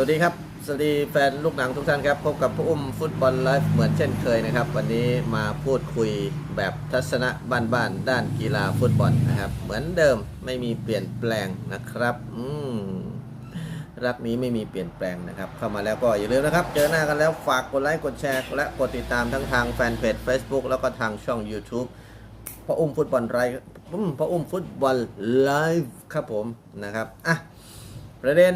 สวัสดีครับ สวัสดีแฟนลูกหนังทุกท่านครับ พบกับพ่ออุ้มฟุตบอลไลฟ์เหมือนเช่นเคยนะครับ วันนี้มาพูดคุยแบบทัศนะบ้านๆด้านกีฬาฟุตบอลนะครับ เหมือนเดิมไม่มีเปลี่ยนแปลงนะครับ อืมรักนี้ไม่มีเปลี่ยนแปลงนะครับ เข้ามาแล้วก็อย่าลืมนะครับ เจอหน้ากันแล้วฝากกดไลค์กดแชร์และกดติดตามทั้งทางแฟนเพจ Facebook แล้วก็ทางช่อง YouTube พ่ออุ้มฟุตบอลไรอืมพ่ออุ้มฟุตบอลไลฟ์ครับผมนะครับอะประเด็น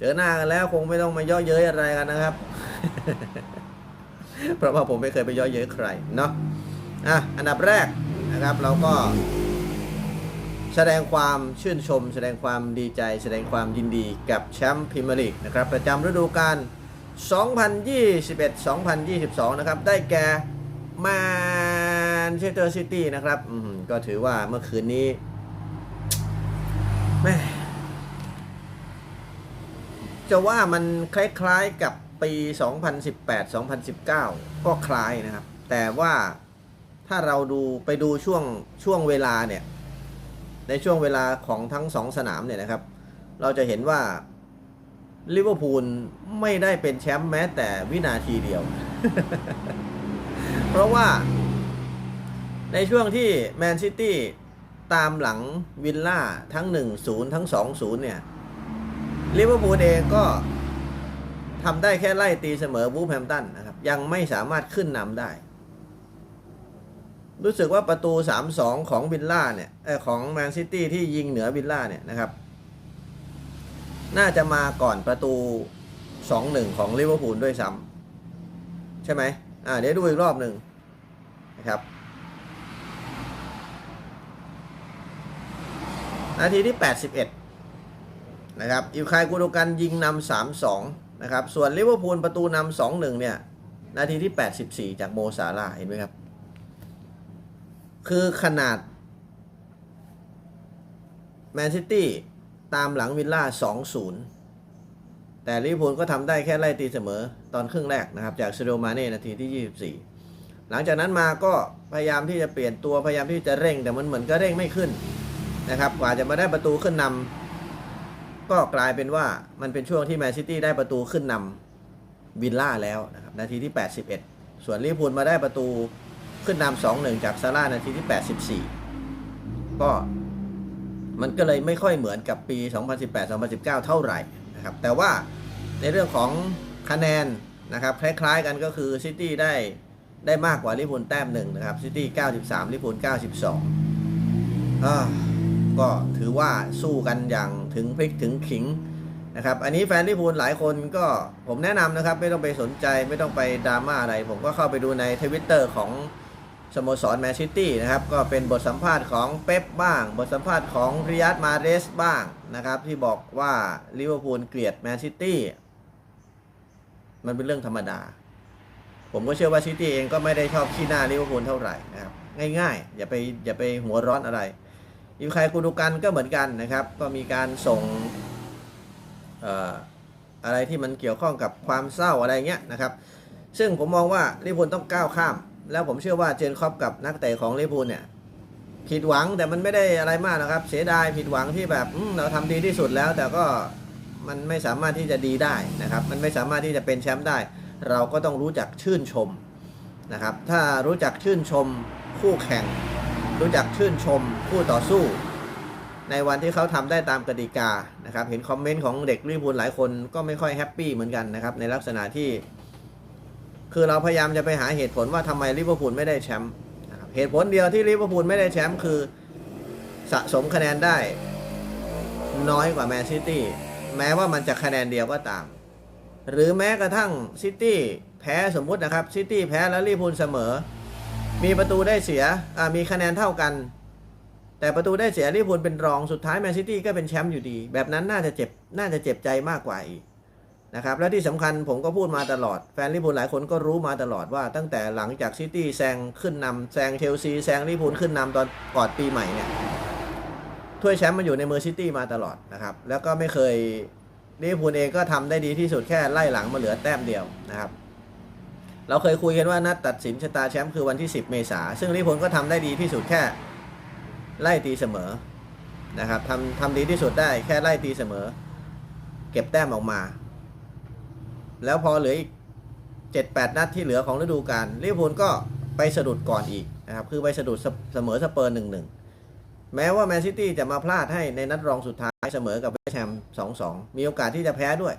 เจอหน้ากันแล้วคงไม่ต้องมาย่อเย้ยอะไรกันนะครับ เพราะว่าผมไม่เคยไปย่อเย้ยใครเนาะอะอันดับแรกนะครับเราก็ แสดงความชื่นชม แสดงความดีใจ แสดงความยินดีกับแชมป์พรีเมียร์ลีกนะครับประจำฤดูกาล2021-2022 นะครับ ได้แก่แมนเชสเตอร์ซิตี้นะครับก็ถือว่าเมื่อคืนนี้แม่ จะว่ามันคล้ายๆกับปี 2018-2019 ก็คล้ายนะครับ แต่ว่าถ้าเราดูไปดูช่วงช่วงเวลาเนี่ย ในช่วงเวลาของทั้งสองสนามเนี่ยนะครับ เราจะเห็นว่าลิเวอร์พูลไม่ได้เป็นแชมป์แม้แต่วินาทีเดียว เพราะว่าในช่วงที่แมนซิตี้ตามหลังวิลล่าทั้ง 1-0 ทั้ง 2-0 เนี่ย ลิเวอร์พูลเองก็ทำได้แค่ไล่ตีเสมอวูฟแฮมตันนะครับ ยังไม่สามารถขึ้นนำได้ รู้สึกว่าประตู 3-2 ของวิลล่าเนี่ยอของแมนซิตี้ที่ยิงเหนือวิลล่าเนี่ยนะครับ น่าจะมาก่อนประตู 2-1 ของลิเวอร์พูลด้วยซ้ำใช่ไหมอ่าเดี๋ยวดูอีกรอบหนึ่งนะครับนาทีที่ 81 นะครับอิวคายกูโดกันยิงนำสามสองนะครับส่วนลิเวอร์พูลประตูนำสองหนึ่งเนี่ยนาทีที่ 84 จากโมซาลาเห็นไหมครับ คือขนาดแมนซิตี้ตามหลังวิลล่า 2-0 แต่ลิเวอร์พูลก็ทำได้แค่ไล่ตีเสมอตอนครึ่งแรกนะครับ จากซโดมาเน่นาทีที่ 24 หลังจากนั้นมาก็พยายามที่จะเปลี่ยนตัวพยายามที่จะเร่งแต่มันเหมือนก็เร่งไม่ขึ้นนะครับ กว่าจะมาได้ประตูขึ้นนำ ก็กลายเป็นว่ามันเป็นช่วงที่แมนซิตี้ได้ประตูขึ้นนำวิลล่าแล้วนะครับนาทีที่ 81 ส่วนลิเวอร์พูลมาได้ประตูขึ้นนำ2-1จากซาร่านาทีที่ 84 ก็มันก็เลยไม่ค่อยเหมือนกับปี 2018-2019 เท่าไหร่นะครับ แต่ว่าในเรื่องของคะแนนนะครับคล้ายๆกันก็คือซิตี้ได้ได้มากกว่าลิเวอร์พูลแต้มหนึ่งนะครับซิตี้ 93ลิเวอร์พูล92อ่า ก็ถือว่าสู้กันอย่างถึงพริกถึงขิงนะครับ อันนี้แฟนลิเวอร์พูลหลายคนก็ผมแนะนำนะครับ ไม่ต้องไปสนใจไม่ต้องไปดราม่าอะไร ผมก็เข้าไปดูในทวิตเตอร์ของสโมสรแมนซิตี้นะครับ ก็เป็นบทสัมภาษณ์ของเป๊ปบ้าง บทสัมภาษณ์ของริยัตมาเรสบ้างนะครับ ที่บอกว่าลิเวอร์พูลเกลียดแมนซิตี้มันเป็นเรื่องธรรมดา ผมก็เชื่อว่าซิตี้เองก็ไม่ได้ชอบขี้หน้าลิเวอร์พูลเท่าไหร่นะครับ ง่ายๆ อย่าไปอย่าไปหัวร้อนอะไร อิวคายกูดูกันก็เหมือนกันนะครับ ก็มีการส่งเอ่อะไรที่มันเกี่ยวข้องกับความเศร้าอะไรเงี้ยนะครับ ซึ่งผมมองว่าลิพูลต้องก้าวข้าม แล้วผมเชื่อว่าเจนครอปกับนักเตะของลิพูลเนี่ยผิดหวังแต่มันไม่ได้อะไรมากนะครับ เสียดายผิดหวังที่แบบเราทำดีที่สุดแล้ว แต่ก็มันไม่สามารถที่จะดีได้นะครับ มันไม่สามารถที่จะเป็นแชมป์ได้ เราก็ต้องรู้จักชื่นชมนะครับ ถ้ารู้จักชื่นชมคู่แข่ง รู้จักชื่นชมคู่ต่อสู้ ในวันที่เขาทำได้ตามกติกานะครับ เห็นคอมเมนต์ของเด็กลิเวอร์พูลหลายคนก็ไม่ค่อยแฮปปี้เหมือนกันนะครับ ในลักษณะที่ คือเราพยายามจะไปหาเหตุผลว่าทำไมลิเวอร์พูลไม่ได้แชมป์เหตุผลเดียวที่ลิเวอร์พูลไม่ได้แชมป์คือสะสมคะแนนได้ น้อยกว่าแมนซิตี้แม้ว่ามันจะคะแนนเดียวก็ตาม หรือแม้กระทั่งซิตี้แพ้สมมุตินะครับซิตี้แพ้แล้วลิเวอร์พูลเสมอ มีประตูได้เสียมีคะแนนเท่ากัน แต่ประตูได้เสียลิเวอร์พูลเป็นรองสุดท้ายแมนซิตี้ก็เป็นแชมป์อยู่ดี แบบนั้นน่าจะเจ็บน่าจะเจ็บใจมากกว่าอีกนะครับและที่สำคัญผมก็พูดมาตลอดแฟนลิเวอร์พูลหลายคนก็รู้มาตลอดว่าตั้งแต่หลังจากซิตี้แซงขึ้นนำแซงเชลซีแซงลิเวอร์พูลขึ้นนำตอนก่อนปีใหม่เนี่ยถ้วยแชมป์มันอยู่ในมือซิตี้มาตลอดนะครับแล้วก็ไม่เคยลิเวอร์พูลเองก็ทำได้ดีที่สุดแค่ไล่หลังมาเหลือแต้มเดียวนะครับ เราเคยคุยกันว่านัดตัดสินชะตาแชมป์คือวันที่ 10 เมษาซึ่งลิเวอร์พูลก็ทำได้ดีที่สุดแค่ไล่ตีเสมอนะครับทำทำดีที่สุดได้แค่ไล่ตีเสมอ เก็บแต้มออกมา แล้วพอเหลืออีก 7-8 นัดที่เหลือของฤดูกาลลิเวอร์พูลก็ไปสะดุดก่อนอีกนะครับคือไปสะดุดเสมอสเปอร์1-1แม้ว่าแมนซิตี้จะมาพลาดให้ในนัดรองสุดท้ายเสมอกับเวสต์แฮม2-2มีโอกาสที่จะแพ้ด้วย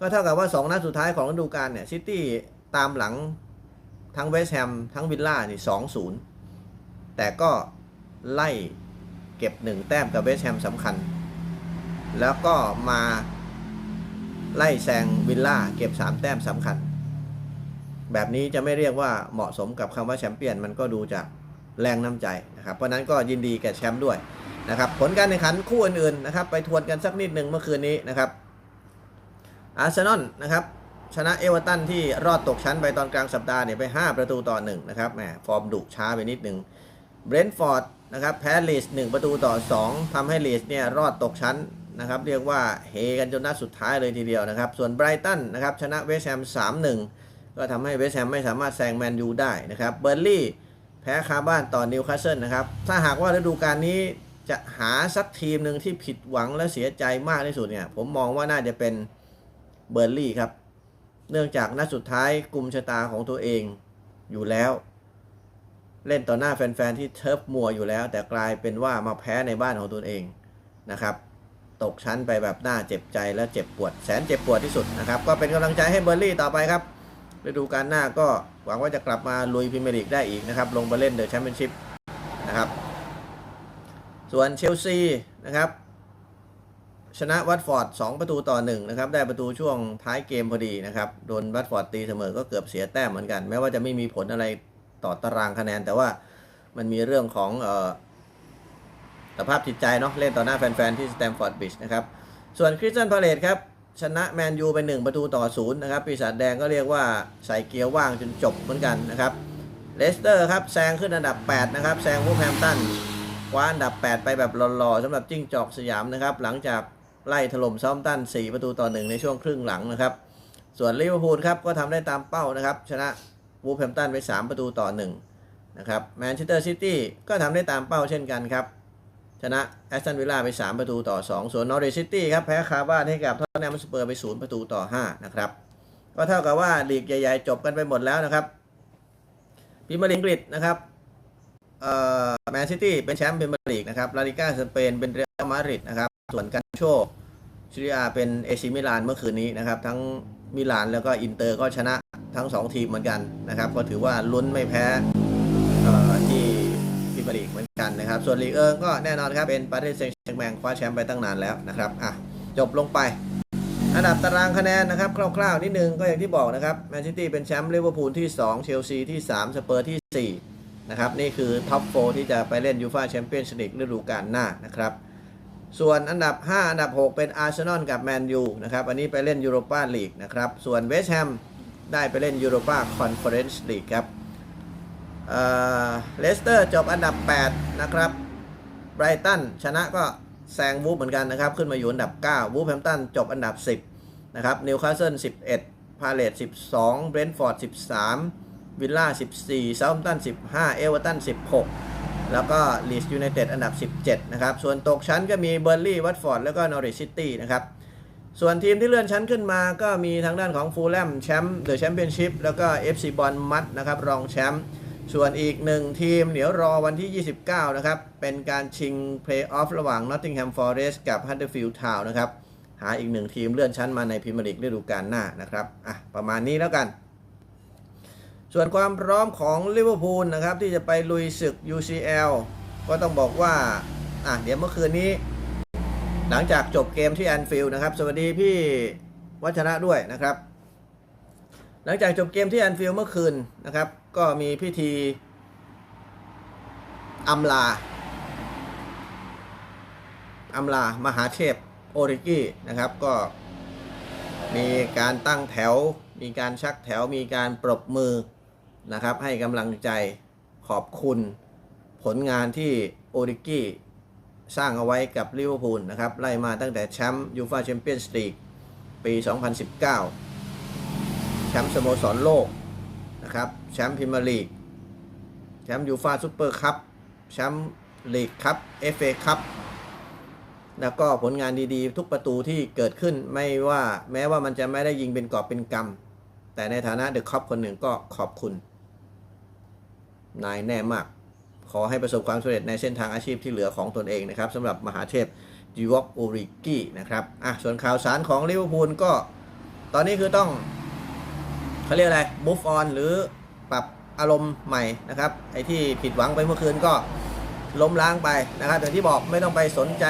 ก็เท่ากับว่า 2 นัดสุดท้ายของฤดูกาลเนี่ยซิตี้ ตามหลังทั้งเวสแฮมทั้งวิลล่านี่2-0แต่ก็ไล่เก็บ1แต้มกับเวสแฮมสำคัญ แล้วก็มาไล่แซงวิลล่าเก็บ3แต้มสำคัญ แบบนี้จะไม่เรียกว่าเหมาะสมกับคำว่าแชมเปี้ยนมันก็ดูจากแรงน้ำใจนะครับ เพราะฉะนั้นก็ยินดีแก่แชมป์ด้วยนะครับผลการแข่งขันคู่อื่นๆนะครับ ไปทวนกันสักนิดหนึ่งเมื่อคืนนี้นะครับอาร์เซนอลนะครับ ชนะเอเวอร์ตันที่รอดตกชั้นไปตอนกลางสัปดาห์เนี่ยไป 5 ประตูต่อ1นะครับแหมฟอร์มดุช้าไปนิดหนึ่งเบรนท์ฟอร์ดนะครับแพ้ลีส1ประตูต่อ 2ทำให้ลีสเนี่ยรอดตกชั้นนะครับเรียกว่าเฮกันจนนัดสุดท้ายเลยทีเดียวนะครับ ส่วนไบรตันนะครับชนะเวสต์แฮม3-1 ก็ทำให้เวสต์แฮมไม่สามารถแซงแมนยูได้นะครับเบอร์ลี่แพ้คาบ้านต่อนิวคาสเซิลนะครับถ้าหากว่าฤดูกาลนี้จะหาสักทีมหนึ่งที่ผิดหวังและเสียใจมากที่สุดเนี่ยผมมองว่าน่าจะเป็นเบอร์ลี่ครับ เนื่องจากนัดสุดท้ายกลุ่มชะตาของตัวเองอยู่แล้ว เล่นต่อหน้าแฟนๆที่เทิร์ฟมัวอยู่แล้ว แต่กลายเป็นว่ามาแพ้ในบ้านของตัวเองนะครับ ตกชั้นไปแบบหน่าเจ็บใจและเจ็บปวด แสนเจ็บปวดที่สุดนะครับ ก็เป็นกำลังใจให้เบอร์ลี่ต่อไปครับฤดูกาลหน้าก็หวังว่าจะกลับมาลุยพรีเมียร์ลีกได้อีกนะครับ ลงมาเล่นเดอะแชมเปี้ยนชิพนะครับ ส่วนเชลซีนะครับ ชนะวัตฟอร์ด2ประตูต่อ1นะครับได้ประตูช่วงท้ายเกมพอดีนะครับโดนวัตฟอร์ดตีเสมอก็เกือบเสียแต้มเหมือนกัน แม้ว่าจะไม่มีผลอะไรต่อตารางคะแนน แต่ว่ามันมีเรื่องของเออสภาพจิตใจเนาะเล่นต่อหน้าแฟนๆ ที่สแตมฟอร์ดบริดจ์นะครับส่วนคริสตันพาเลตครับชนะแมนยูไป1ประตูต่อศูนย์นะครับปีศาจแดงก็เรียกว่าใส่เกียร์ว่างจนจบเหมือนกันนะครับเลสเตอร์ครับแซงขึ้นอันดับ 8 นะครับแซงวูฟแฮมตันคว้าอันดับ 8 ไปแบบหล่อๆสำหรับจิ้งจอกสยามนะครับหลังจาก ไล่ถล่มซ้อมตัน 4 ประตูต่อ 1 ในช่วงครึ่งหลังนะครับ ส่วนลิเวอร์พูลครับก็ทำได้ตามเป้านะครับ ชนะวูฟแฮมป์ตันไป 3 ประตูต่อ 1 นะครับแมนเชสเตอร์ซิตี้ก็ทำได้ตามเป้าเช่นกันครับ ชนะแอสตันวิลล่าไป 3 ประตูต่อ 2 ส่วนนอริซิตี้ครับแพ้คาบ้านให้กับท็อตแนมสเปอร์ไป 0 ประตูต่อ 5 นะครับ ก็เท่ากับว่าลีกใหญ่ ๆ จบกันไปหมดแล้วนะครับพรีเมียร์อังกฤษนะครับแมนซิตี้เป็นแชมป์พรีเมียร์ลีกนะครับ ลาลิก้าสเปนเป็นเรอัลมาดริดนะครับ ส่วนกันโช ชิริอาเป็นเอซิมิลานเมื่อคืนนี้นะครับ ทั้งมิลานแล้วก็อินเตอร์ก็ชนะทั้ง 2 ทีมเหมือนกันนะครับ ก็ถือว่าลุ้นไม่แพ้เอ่ที่พรีเมียร์ลีกเหมือนกันนะครับ ส่วนลีกเอิงก็แน่นอนครับ เป็นปารีสแซงต์แชร์แมงคว้าแชมป์ไปตั้งนานแล้วนะครับอะจบลงไป อันดับตารางคะแนนนะครับคร่าวๆ นิดนึงก็อย่างที่บอกนะครับแมนซิตี้เป็นแชมป์ลิเวอร์พูลที่ 2 เชลซีที่ 3 สเปอร์ที่ 4 นะครับ นี่คือท็อป4ที่จะไปเล่นยูฟาแชมเปี้ยนส์ลีกฤดูกาลหน้านะครับ ส่วนอันดับ 5 อันดับ 6 เป็นอาร์เซนอลกับแมนยูนะครับ อันนี้ไปเล่นยูโรปาลีกนะครับ ส่วนเวสต์แฮมได้ไปเล่นยูโรปาคอนเฟอเรนซ์ลีกครับเลสเตอร์จบอันดับ 8 นะครับไบรตันชนะก็แซงวูฟเหมือนกันนะครับ ขึ้นมาอยู่อันดับ 9 วูฟแฮมตันจบอันดับ 10 นะครับ นิวคาสเซิล 11 พาเลต12 เบรนท์ฟอร์ด 13 วิลล่า 14เซาท์ตัน 15 เอเวอร์ตัน 16 แล้วก็ลีสยูไนเต็ดอันดับ 17 นะครับ ส่วนตกชั้นก็มีเบอร์ลี่วัตฟอร์ดแล้วก็นอริชซิตี้นะครับ ส่วนทีมที่เลื่อนชั้นขึ้นมาก็มีทางด้านของฟูลแลมแชมป์เดอะแชมเปี้ยนชิพแล้วก็ FC บอลมัดนะครับรองแชมป์ส่วนอีกหนึ่งทีม เดี๋ยวรอวันที่ 29 นะครับ เป็นการชิงเพลย์ออฟระหว่าง Nottingham Forest กับ Huddersfield Town นะครับ หาอีกหนึ่งทีมเลื่อนชั้นมาในพรีเมียร์ลีกฤดูกาลหน้านะครับ อะ ประมาณนี้แล้วกัน ส่วนความพร้อมของลิเวอร์พูลนะครับที่จะไปลุยศึก UCL ก็ต้องบอกว่าอะเดี๋ยวเมื่อคืนนี้ หลังจากจบเกมที่แอนฟิลด์นะครับ สวัสดีพี่วัชระด้วยนะครับ หลังจากจบเกมที่แอนฟิลด์เมื่อคืนนะครับ ก็มีพิธีอำลาอำลามหาเทพโอริกี้นะครับก็มีการตั้งแถว มีการชักแถว มีการปรบมือ นะครับ ให้กำลังใจขอบคุณผลงานที่โอริกี้สร้างเอาไว้กับลิเวอร์พูลนะครับ ไล่มาตั้งแต่แชมป์ยูฟาแชมเปี้ยนส์ลีกปี 2019 แชมป์สโมสรโลกนะครับ แชมป์พรีเมียร์ลีก แชมป์ยูฟาซูเปอร์คัพ แชมป์ลีกคัพเอฟเอคัพ แล้วก็ผลงานดีๆ ทุกประตูที่เกิดขึ้นไม่ว่าแม้ว่ามันจะไม่ได้ยิงเป็นกอบเป็นกำแต่ในฐานะเดอะคอปคนหนึ่งก็ขอบคุณ นายแน่มาก ขอให้ประสบความสำเร็จในเส้นทางอาชีพที่เหลือของตนเองนะครับสำหรับมหาเทพดิวอกโอริกี้นะครับอะส่วนข่าวสารของลิเวอร์พูลก็ตอนนี้คือต้องเขาเรียกอะไร move on หรือปรับอารมณ์ใหม่นะครับไอ้ที่ผิดหวังไปเมื่อคืนก็ล้มล้างไปนะครับอย่างที่บอกไม่ต้องไปสนใจ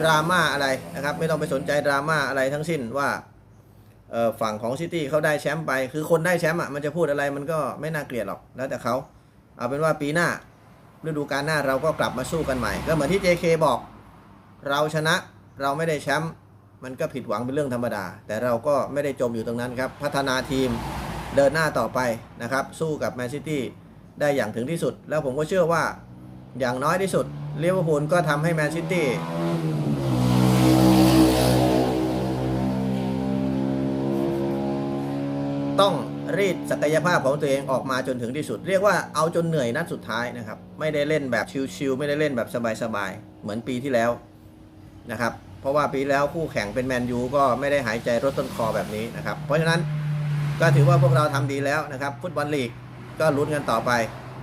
ดราม่าอะไรนะครับ ไม่ต้องไปสนใจดราม่าอะไรทั้งสิ้นว่า ฝั่งของซิตี้เขาได้แชมป์ไป คือคนได้แชมป์อะมันจะพูดอะไรมันก็ไม่น่าเกลียดหรอกแล้วแต่เขาเอาเป็นว่าปีหน้าฤดูกาลหน้าเราก็กลับมาสู้กันใหม่ ก็เหมือนที่ JK บอก เราชนะเราไม่ได้แชมป์มันก็ผิดหวังเป็นเรื่องธรรมดา แต่เราก็ไม่ได้จมอยู่ตรงนั้นครับ พัฒนาทีมเดินหน้าต่อไปนะครับ สู้กับแมนซิตี้ได้อย่างถึงที่สุด แล้วผมก็เชื่อว่าอย่างน้อยที่สุดลิเวอร์พูลก็ทำให้แมนซิตี้ รีดศักยภาพของตัวเองออกมาจนถึงที่สุด เรียกว่าเอาจนเหนื่อยนัดสุดท้ายนะครับ ไม่ได้เล่นแบบชิลๆไม่ได้เล่นแบบสบายๆเหมือนปีที่แล้วนะครับเพราะว่าปีแล้วคู่แข่งเป็นแมนยูก็ไม่ได้หายใจรถต้นคอแบบนี้นะครับ เพราะฉะนั้นก็ถือว่าพวกเราทำดีแล้วนะครับฟุตบอลลีกก็ลุ้นกันต่อไป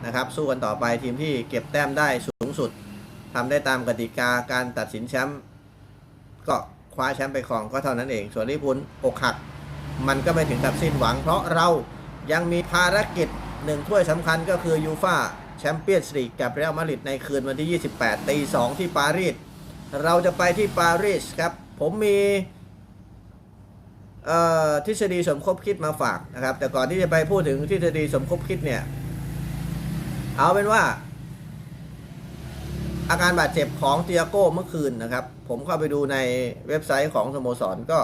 นะครับ สู้กันต่อไปทีมที่เก็บแต้มได้สูงสุดทำได้ตามกติกาการตัดสินแชมป์ก็คว้าแชมป์ไปครองก็เท่านั้นเอง ส่วนลิเวอร์พูลอกหัก มันก็ไม่ถึงกับสิ้นหวัง เพราะเรายังมีภารกิจหนึ่งถ้วยสำคัญก็คือยูฟาแชมเปี้ยนส์ลีกกับเรอัลมาดริดในคืนวันที่ 28ตี2ที่ปารีสเราจะไปที่ปารีสครับ ผมมีทฤษฎีสมคบคิดมาฝากนะครับ แต่ก่อนที่จะไปพูดถึงทฤษฎีสมคบคิดเนี่ย เอาเป็นว่า อาการบาดเจ็บของเตียโก้เมื่อคืนนะครับ ผมเข้าไปดูในเว็บไซต์ของสโมสรก็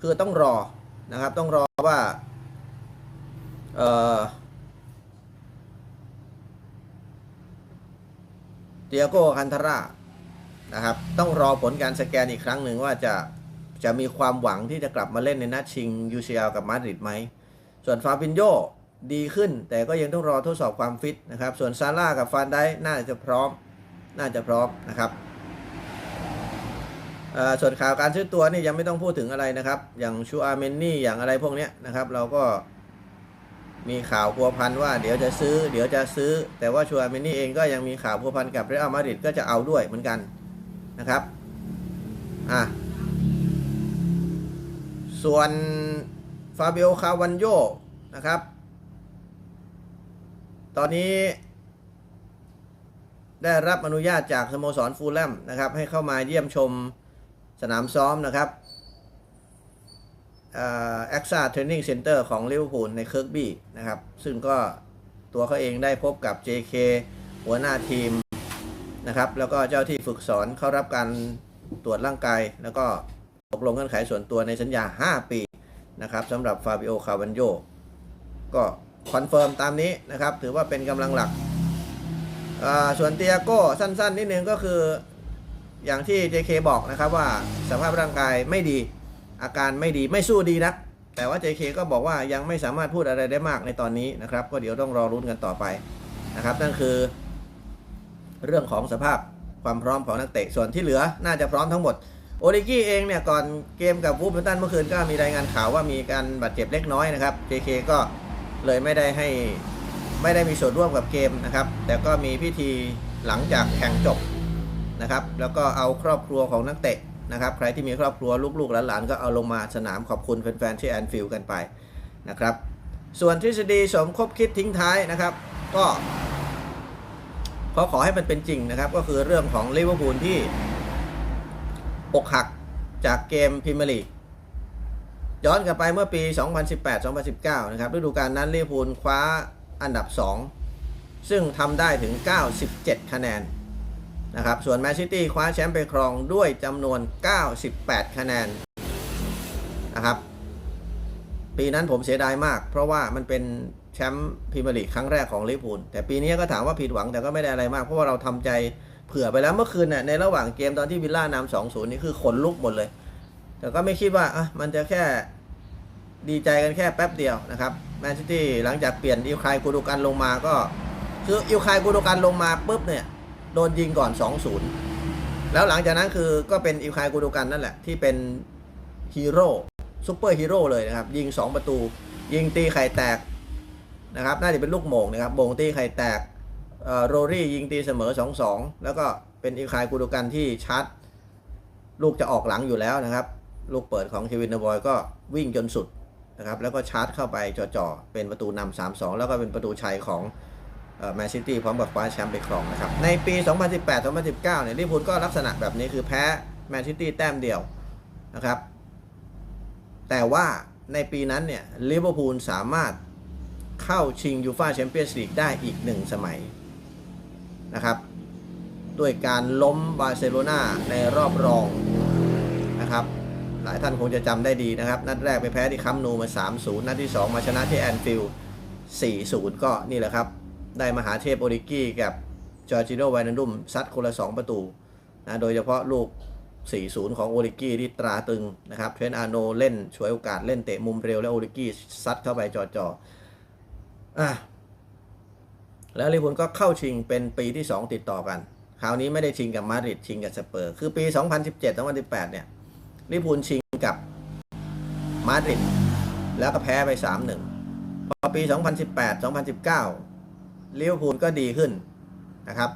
คือต้องรอ นะครับ ต้องรอว่าเเตียโก้คันทาร่านะครับ ต้องรอผลการสแกนอีกครั้งหนึ่งว่าจะจะมีความหวังที่จะกลับมาเล่นในนัดชิง UCL กับมาดริดไหม ส่วนฟาบินโยดีขึ้น แต่ก็ยังต้องรอทดสอบความฟิตนะครับ ส่วนซาร่ากับฟานได้น่าจะพร้อม น่าจะพร้อมนะครับ ส่วนข่าวการซื้อตัวนี่ยังไม่ต้องพูดถึงอะไรนะครับ อย่างชูอาเมนนี่อย่างอะไรพวกนี้นะครับ เราก็มีข่าวพัวพันว่าเดี๋ยวจะซื้อ เดี๋ยวจะซื้อ แต่ว่าชูอาเมนนี่เองก็ยังมีข่าวพัวพันกับเรอัลมาดริดก็จะเอาด้วยเหมือนกันนะครับอะส่วนฟาเบโอคาวันโยนะครับ ตอนนี้ได้รับอนุญาตจากสโมสรฟูลแลมนะครับ ให้เข้ามาเยี่ยมชม สนามซ้อมนะครับเอ็กซ่าเทรนนิ่งเซ็นเตอร์ของลิเวอร์พูลในเคิร์กบี้นะครับ ซึ่งก็ตัวเขาเองได้พบกับ JK หัวหน้าทีมนะครับ แล้วก็เจ้าที่ฝึกสอนเข้ารับการตรวจร่างกาย แล้วก็ตกลงเงื่อนไขส่วนตัวในสัญญา 5 ปีนะครับสำหรับฟาบิโอคาวันโยก็คอนเฟิร์มตามนี้นะครับ ถือว่าเป็นกำลังหลัก ส่วนเตียโก้สั้น ๆ นิดนึงก็คือ อย่างที่ JK บอกนะครับว่าสภาพร่างกายไม่ดี อาการไม่ดีไม่สู้ดีนัก แต่ว่า JK ก็บอกว่ายังไม่สามารถพูดอะไรได้มากในตอนนี้นะครับ ก็เดี๋ยวต้องรอรุ้นกันต่อไปนะครับ นั่นคือเรื่องของสภาพความพร้อมของนักเตะส่วนที่เหลือน่าจะพร้อมทั้งหมดโอริกี้เองเนี่ยก่อนเกมกับวูฟเฟนตันเมื่อคืนก็มีรายงานข่าวว่ามีการบาดเจ็บเล็กน้อยนะครับ JK ก็เลยไม่ได้ให้ไม่ได้มีส่วนร่วมกับเกมนะครับ แต่ก็มีพิธีหลังจากแข่งจบ นะครับ แล้วก็เอาครอบครัวของนักเตะนะครับ ใครที่มีครอบครัวลูกๆหลานๆก็เอาลงมาสนามขอบคุณแฟนๆที่แอนฟิลด์กันไปนะครับ ส่วนทฤษฎีสมคบคิดทิ้งท้ายนะครับ ก็เพราะขอให้มันเป็นจริงนะครับ ก็คือเรื่องของลิเวอร์พูลที่อกหักจากเกมพรีเมียร์ลีกย้อนกลับไปเมื่อปี 2018-2019 นะครับฤดูกาลนั้นลิเวอร์พูลคว้าอันดับ 2 ซึ่งทำได้ถึง 97 คะแนน นะครับ ส่วนแมนซิตี้คว้าแชมป์ไปครองด้วยจำนวน 98 คะแนนนะครับปีนั้นผมเสียดายมาก เพราะว่ามันเป็นแชมป์พรีเมียร์ลีกครั้งแรกของลิเวอร์พูลแต่ปีนี้ก็ถามว่าผิดหวังแต่ก็ไม่ได้อะไรมาก เพราะว่าเราทำใจเผื่อไปแล้วเมื่อคืนเนี่ยในระหว่างเกมตอนที่วิลล่านำสองศูนย์นี่คือขนลุกหมดเลย แต่ก็ไม่คิดว่าอะมันจะแค่ดีใจกันแค่แป๊บเดียวนะครับแมนซิตี้หลังจากเปลี่ยนอิลคายกูดูกันลงมาก็คืออิลคายกูดูกันลงมาปุ๊บเนี่ย โดนยิงก่อน 2-0 แล้วหลังจากนั้นคือก็เป็นอิวคายกูดูกันนั่นแหละ ที่เป็นฮีโร่ซูเปอร์ฮีโร่เลยนะครับ ยิง 2 ประตู ยิงตีไข่แตกนะครับน่าจะเป็นลูกโมงนะครับโมงตีไข่แตกโรรี่ยิงตีเสมอ 2-2 แล้วก็เป็นอิวคายกูดูกันที่ชาร์จลูกจะออกหลังอยู่แล้วนะครับ ลูกเปิดของเควินเดบอยก็วิ่งจนสุดนะครับแล้วก็ชาร์จเข้าไปจ่อๆเป็นประตูนำ3-2 แล้วก็เป็นประตูชัยของ แมนซิตี้พร้อมกับคว้าแชมป์ไปครองนะครับ ในปี 2018-2019 เนี่ยลิเวอร์พูลก็ลักษณะแบบนี้คือแพ้แมนซิตี้แต้มเดียวนะครับ แต่ว่าในปีนั้นเนี่ยลิเวอร์พูลสามารถเข้าชิงยูฟาแชมเปี้ยนส์ลีกได้อีกหนึ่งสมัยนะครับด้วยการล้มบาร์เซโลนาในรอบรองนะครับ หลายท่านคงจะจำได้ดีนะครับ นัดแรกไปแพ้ที่คัมป์นูมา 3-0 นัดที่ 2 มาชนะที่แอนฟิลด์4-0 ก็นี่แหละครับ ได้มหาเทพโอริกี้กับจอร์จิโนไวนันดุมซัดคนละ 2 ประตูนะโดยเฉพาะลูก 4-0 ของโอริกี้ที่ตราตึงนะครับเทรนต์อาร์โนเล่นฉวยโอกาสเล่นเตะมุมเร็วแล้วโอริกี้ซัดเข้าไปจ่อๆอะแล้วลิเวอร์พูลก็เข้าชิงเป็นปีที่ 2 ติดต่อกัน คราวนี้ไม่ได้ชิงกับมาดริดชิงกับสเปอร์ คือปี 2017-2018 เนี่ยลิเวอร์พูลชิงกับมาดริดแล้วก็แพ้ไป 3-1 พอปี 2018-2019 ลิเวอร์พูลก็ดีขึ้นนะครับ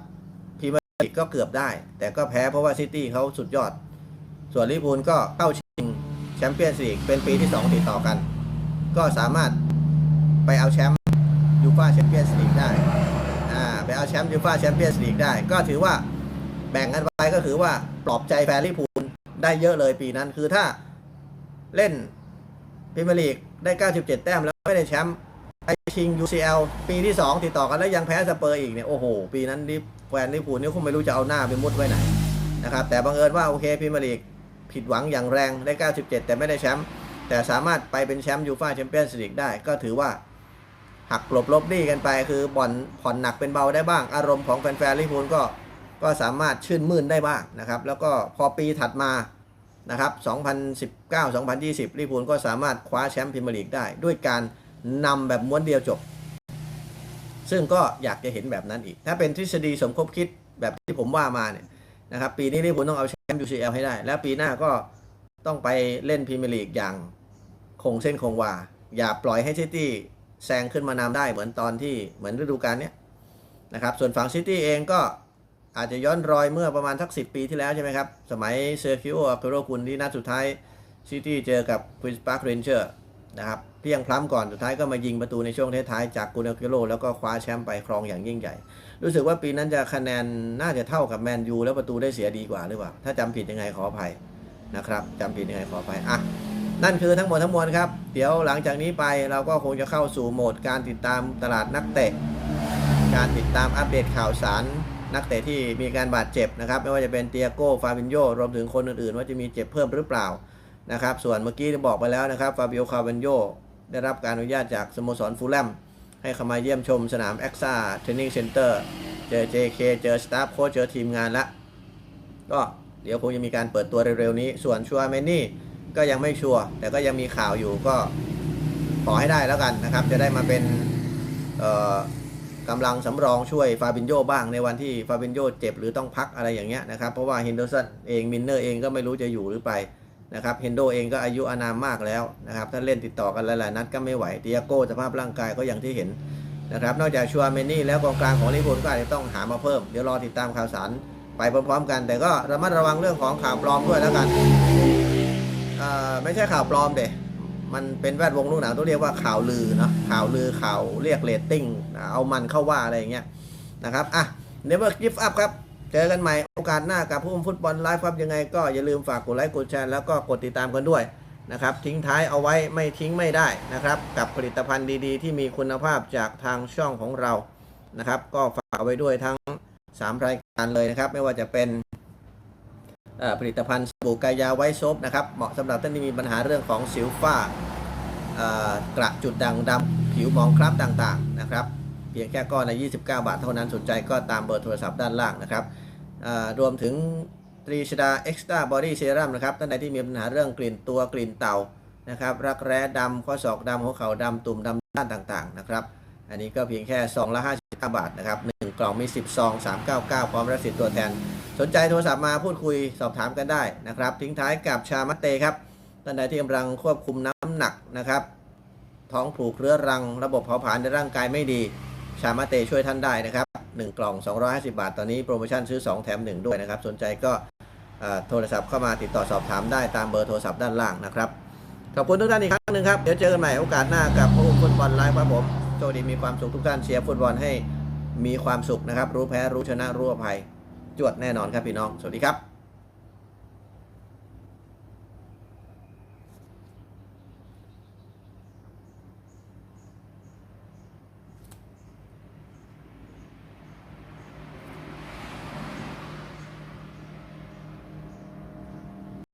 พรีเมียร์ลีกก็เกือบได้ แต่ก็แพ้เพราะว่าซิตี้เขาสุดยอด ส่วนลิเวอร์พูลก็เข้าชิงแชมเปี้ยนส์ลีกเป็นปีที่2ติดต่อกัน ก็สามารถไปเอาแชมป์ยูฟ่าแชมเปี้ยนส์ลีกได้อ่าไปเอาแชมป์ยูฟ่าแชมเปี้ยนส์ลีกได้ ก็ถือว่าแบ่งกันไปก็คือว่าปลอบใจแฟนลิเวอร์พูลได้เยอะเลยปีนั้นคือถ้าเล่นพรีเมียร์ลีกได้ 97 แต้มแล้วไม่ได้แชมป์ ชิง UCL ปีที่ 2 ติดต่อกันแล้วยังแพ้สเปอร์อีกเนี่ยโอ้โห ปีนั้นลิแฟนลิเวอร์พูลนี่คงไม่รู้จะเอาหน้าไปมุดไว้ไหนนะครับแต่บังเอิญว่าโอเคพรีมียร์ลีกผิดหวังอย่างแรงได้ 97 แต่ไม่ได้แชมป์แต่สามารถไปเป็นแชมป์ยูฟ่าแชมเปี้ยนส์ลีกได้ก็ถือว่าหักกลบลบหนี้กันไปคือบ่อนผ่อนหนักเป็นเบาได้บ้าง อารมณ์ของแฟนๆลิเวอร์พูลก็ก็สามารถชื่นมื่นได้บ้างนะครับแล้วก็พอปีถัดมานะครับ2019-2020ลิเวอร์พูลก็สามารถคว้าแชมป์พรีเมียร์ลีกได้ด้วยการ นำแบบม้วนเดียวจบ ซึ่งก็อยากจะเห็นแบบนั้นอีก ถ้าเป็นทฤษฎีสมคบคิดแบบที่ผมว่ามาเนี่ยนะครับปีนี้ลิเวอร์พูลต้องเอาแชมป์ UCL ให้ได้ แล้วปีหน้าก็ต้องไปเล่นพรีเมียร์ลีกอย่างคงเส้นคงวา อย่าปล่อยให้ซิตี้แซงขึ้นมานำได้เหมือนตอนที่เหมือนฤดูกาลเนี้ยนะครับส่วนฝั่งซิตี้เองก็อาจจะย้อนรอยเมื่อประมาณทักสิปีที่แล้วใช่ไหมครับ สมัยเซอร์คิโออาเกโรกุนที่นัดสุดท้ายซิตี้เจอกับควีนส์พาร์คเรนเจอร์ นะครับเพียงพล้ำก่อนสุดท้ายก็มายิงประตูในช่วงท้ายๆจากกุนอาเกโรแล้วก็คว้าแชมป์ไปครองอย่างยิ่งใหญ่ รู้สึกว่าปีนั้นจะคะแนนน่าจะเท่ากับแมนยูแล้วประตูได้เสียดีกว่าหรือเปล่า ถ้าจำผิดยังไงขออภัยนะครับจำผิดยังไงขออภัยอะนั่นคือทั้งหมดทั้งมวลครับ เดี๋ยวหลังจากนี้ไปเราก็คงจะเข้าสู่โหมดการติดตามตลาดนักเตะ การติดตามอัปเดตข่าวสารนักเตะที่มีการบาดเจ็บนะครับไม่ว่าจะเป็นเตียโก้ฟาบินโยรวมถึงคนอื่นๆ ว่าจะมีเจ็บเพิ่มหรือเปล่า นะครับ ส่วนเมื่อกี้ที่บอกไปแล้วนะครับฟาบิโอคาบินโยได้รับการอนุญาตจากสโมสรฟูลแลมให้เข้ามาเยี่ยมชมสนามแอ็กซ่าเทรนนิ่งเซ็นเตอร์เจอ JK เจอสตาฟโค้ชเจอทีมงานละก็เดี๋ยวคงจะมีการเปิดตัวเร็วๆนี้ ส่วนชัวร์เมนี่ก็ยังไม่ชัวร์แต่ก็ยังมีข่าวอยู่ก็ขอให้ได้แล้วกันนะครับ จะได้มาเป็นกำลังสำรองช่วยฟาบินโยบ้างในวันที่ฟาบินโยเจ็บหรือต้องพักอะไรอย่างเงี้ยนะครับ เพราะว่าเฮนเดอร์สันเองมินเนอร์เองก็ไม่รู้จะอยู่หรือไป นะครับเฮนโดเองก็อายุอานามมากแล้วนะครับถ้าเล่นติดต่อกันหลายๆนัดก็ไม่ไหวเตียโก้สภาพร่างกายก็อย่างที่เห็นนะครับนอกจากชัวร์เมนี่แล้วกองกลางของลิเวอร์พูลก็อาจจะต้องหามาเพิ่มเดี๋ยวรอติดตามข่าวสารไปพร้อมๆกัน แต่ก็ระมัดระวังเรื่องของข่าวปลอมด้วยแล้วกันเอ่อไม่ใช่ข่าวปลอมเด็มันเป็นแวดวงลูกหนังต้องเรียกว่าข่าวลือเนาะข่าวลือข่าวเรียกเรตติ้งเอามันเข้าว่าอะไรอย่างเงี้ยนะครับอะ Never Give Up ครับ เจอกันใหม่โอกาสหน้ากับผู้ฟุตบอลไลฟ์ครับยังไงก็อย่าลืมฝากกดไลค์กดแชร์แล้วก็กดติดตามกันด้วยนะครับทิ้งท้ายเอาไว้ไม่ทิ้งไม่ได้นะครับ กับผลิตภัณฑ์ดีๆ ที่มีคุณภาพจากทางช่องของเรานะครับ ก็ฝากเอาไว้ด้วยทั้ง 3 รายการเลยนะครับ ไม่ว่าจะเป็นผลิตภัณฑ์สบู่กายาไวท์โซฟนะครับเหมาะสำหรับท่านที่มีปัญหาเรื่องของสิวฝ้ากระจุดด่างดำผิวหมองคล้ำต่างๆนะครับ เพียงแค่ก้อนละ29 บาทเท่านั้นสนใจก็ตามเบอร์โทรศัพท์ด้านล่างนะครับรวมถึงตรีชดาเอ็กซ์ตร้าบอดี้เซรั่มนะครับท่านใดที่มีปัญหาเรื่องกลิ่นตัวกลิ่นเต่านะครับรักแร้ดำข้อศอกดำหัวเข่าดำตุ่มดำด้านต่างๆนะครับอันนี้ก็เพียงแค่2ละ59บาทนะครับ1กล่องมี 10ซอง399 พร้อมรับสิทธิ์ตัวแทน สนใจโทรศัพท์มาพูดคุยสอบถามกันได้นะครับทิ้งท้ายกับชามัตเตครับท่านใดที่กำลังควบคุมน้ำหนักนะครับท้องผูกเรื้อรัง ระบบเผาผลาญในร่างกายไม่ดี ชามาเตช่วยท่านได้นะครับ 1 กล่อง 250 บาท ตอนนี้โปรโมชั่นซื้อ 2 แถม 1 ด้วยนะครับ สนใจก็โทรศัพท์เข้ามาติดต่อสอบถามได้ตามเบอร์โทรศัพท์ด้านล่างนะครับ ขอบคุณทุกท่านอีกครั้งหนึ่งครับ เดี๋ยวเจอกันใหม่โอกาสหน้ากับพวกฟุตบอลไลฟ์ครับผมโชคดีมีความสุขทุกท่านเชียร์ฟุตบอลให้มีความสุขนะครับ รู้แพ้รู้ชนะรู้อภัย จวดแน่นอนครับพี่น้อง สวัสดีครับ